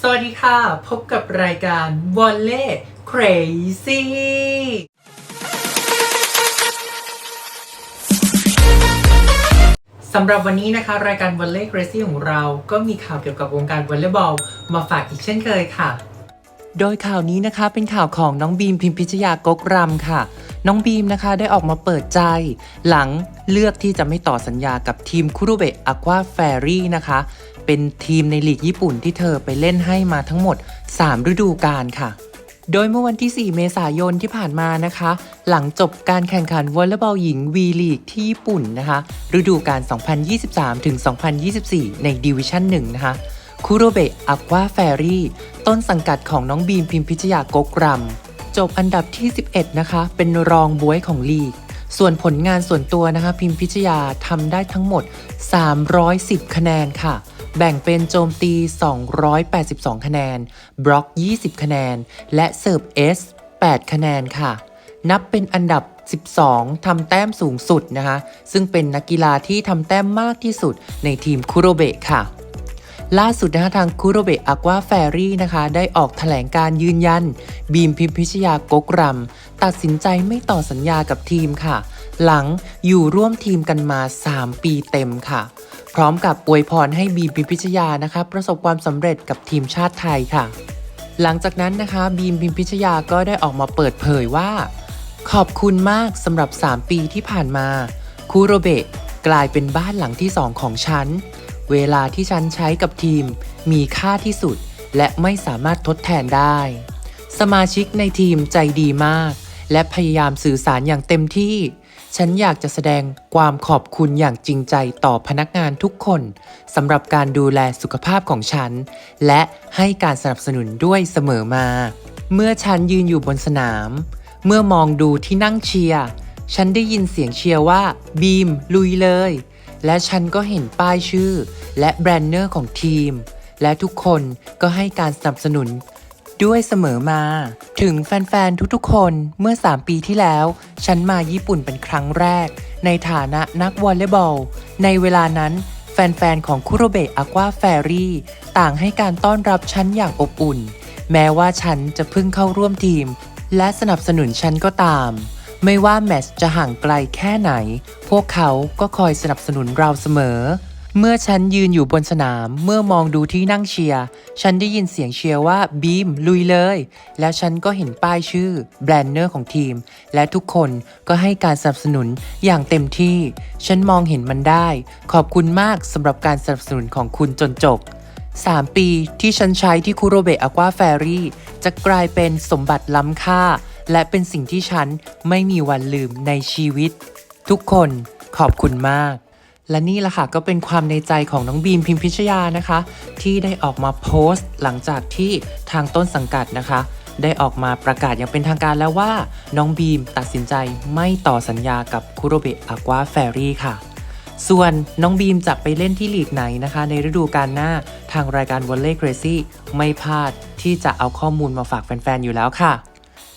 สวัสดีค่ะ พบกับรายการ v o l l e y Crazy สำหรับวันนี้นะคะ รายการ v o l l e y Crazy ของเรา ก็มีข่าวเกี่ยวกับวงการวอลเลย์บอลมาฝากอีกเช่นเคยค่ะ โดยข่าวนี้นะคะเป็นข่าวของน้องบีมพิมพิชยากกรำค่ะ น้องบีมนะคะได้ออกมาเปิดใจ หลังเลือกที่จะไม่ต่อสัญญากับทีมคุรุเบะอควาแฟรี่นะคะ เป็นทีมในลีกญี่ปุ่นที่เธอไปเล่นให้มาทั้งหมด 3 ฤดูกาลค่ะ โดยเมื่อวันที่ 4 เมษายนที่ผ่านมานะคะ หลังจบการแข่งขันวอลเลย์บอลหญิง V ลีกที่ญี่ปุ่นนะคะ ฤดูกาล 2023-2024 ในดิวิชั่น1นะคะคุโรเบะอัควาแฟรี่ต้นสังกัดของน้องบีมพิมพิชยากกรำจบอันดับที่ 11 นะคะ เป็นรองบวยของลีก ส่วนผลงานส่วนตัวนะคะ พิมพิชยาทำได้ทั้งหมด 310 คะแนนค่ะ แบ่งเป็นโจมตี 282 คะแนน บล็อก 20 คะแนน และเสิร์ฟเอส8คะแนนค่ะ นับเป็นอันดับ 12 ทำแต้มสูงสุดนะคะ ซึ่งเป็นนักกีฬาที่ทำแต้มมากที่สุดในทีมคุโรเบะค่ะล่าสุดนะคะทางคุโรเบะอควาแฟรี่นะคะ ได้ออกแถลงการยืนยัน บีมพิมพิชยากกรำตัดสินใจไม่ต่อสัญญากับทีมค่ะ หลังอยู่ร่วมทีมกันมา 3 ปีเต็มค่ะ พร้อมกับอวยพรให้บีมพิมพิชยานะคะ ประสบความสำเร็จกับทีมชาติไทยค่ะ หลังจากนั้นนะคะ บีมพิมพิชยาก็ได้ออกมาเปิดเผยว่า ขอบคุณมากสำหรับ 3 ปีที่ผ่านมาคูโรเบะกลายเป็นบ้านหลังที่2ของฉัน เวลาที่ฉันใช้กับทีมมีค่าที่สุด และไม่สามารถทดแทนได้ สมาชิกในทีมใจดีมาก และพยายามสื่อสารอย่างเต็มที่ ฉันอยากจะแสดงความขอบคุณอย่างจริงใจต่อพนักงานทุกคนสำหรับการดูแลสุขภาพของฉัน และให้การสนับสนุนด้วยเสมอมา เมื่อฉันยืนอยู่บนสนาม เมื่อมองดูที่นั่งเชียร์ฉันได้ยินเสียงเชียร์ว่าบีมลุยเลย และฉันก็เห็นป้ายชื่อ และแบรนเนอร์ของทีม และทุกคนก็ให้การสนับสนุน ด้วยเสมอมา ถึงแฟนๆ ทุกๆ คนเมื่อ 3 ปีที่แล้ว ฉันมาญี่ปุ่นเป็นครั้งแรก ในฐานะนักวอลเลย์บอล ในเวลานั้น แฟนๆ ของคุโรเบะอควาแฟรี่ต่างให้การต้อนรับฉันอย่างอบอุ่น แม้ว่าฉันจะเพิ่งเข้าร่วมทีม และสนับสนุนฉันก็ตาม ไม่ว่าแมตช์จะห่างไกลแค่ไหน พวกเขาก็คอยสนับสนุนเราเสมอ เมื่อฉันยืนอยู่บนสนาม เมื่อมองดูที่นั่งเชียร์ ฉันได้ยินเสียงเชียร์ว่าบีมลุยเลย แล้วฉันก็เห็นป้ายชื่อ แบรนเนอร์ของทีม และทุกคนก็ให้การสนับสนุนอย่างเต็มที่ ฉันมองเห็นมันได้ ขอบคุณมากสำหรับการสนับสนุนของคุณจนจบ 3 ปีที่ฉันใช้ที่คุโรเบะอควาแฟรี่ จะกลายเป็นสมบัติล้ำค่า และเป็นสิ่งที่ฉันไม่มีวันลืมในชีวิต ทุกคนขอบคุณมาก และนี่แหละค่ะก็เป็นความในใจของน้องบีมพิมพิชยานะคะ ที่ได้ออกมาโพสต์ หลังจากที่ทางต้นสังกัดนะคะ ได้ออกมาประกาศอย่างเป็นทางการแล้วว่า น้องบีมตัดสินใจไม่ต่อสัญญากับคุโรเบะอควาแฟรี่ค่ะ ส่วนน้องบีมจะไปเล่นที่ลีกไหนนะคะ ในฤดูกาลหน้าทางรายการ v o l l e y Crazy ไม่พลาดที่จะเอาข้อมูลมาฝากแฟนๆอยู่แล้วค่ะ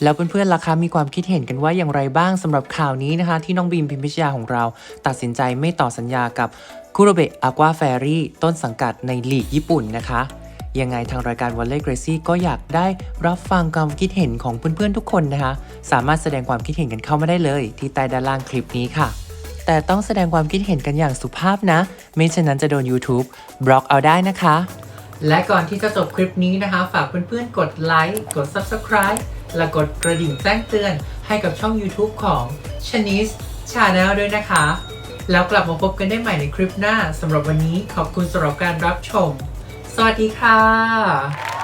แล้วเพื่อนๆล่ะคะมีความคิดเห็นกันว่าอย่างไรบ้างสำหรับข่าวนี้นะคะ ที่น้องบีมพิมพิชยาของเรา ตัดสินใจไม่ต่อสัญญากับคุโรเบะอควาแฟรี่ต้นสังกัดในลีกญี่ปุ่นนะคะยังไงทางรายการ v o l l e y Crazy ก็อยากได้รับฟังความคิดเห็นของเพื่อนๆทุกคนนะคะ สามารถแสดงความคิดเห็นกันเข้ามาได้เลย ที่ใต้ด้านล่างคลิปนี้ค่ะ แต่ต้องแสดงความคิดเห็นกันอย่างสุภาพนะ ไม่เช่นนั้นจะโดน YouTube บล็อกเอาได้นะคะ และก่อนที่จะจบคลิปนี้นะคะ ฝากเพื่อนๆกดไลค์กด Subscribe และกดกระดิ่งแจ้งเตือนให้กับช่อง YouTube ของ c h i n e s e Channel ด้วยนะคะ แล้วกลับมาพบกันได้ใหม่ในคลิปหน้าสำหรับวันนี้ขอบคุณสำหรับการรับชม สวัสดีค่ะ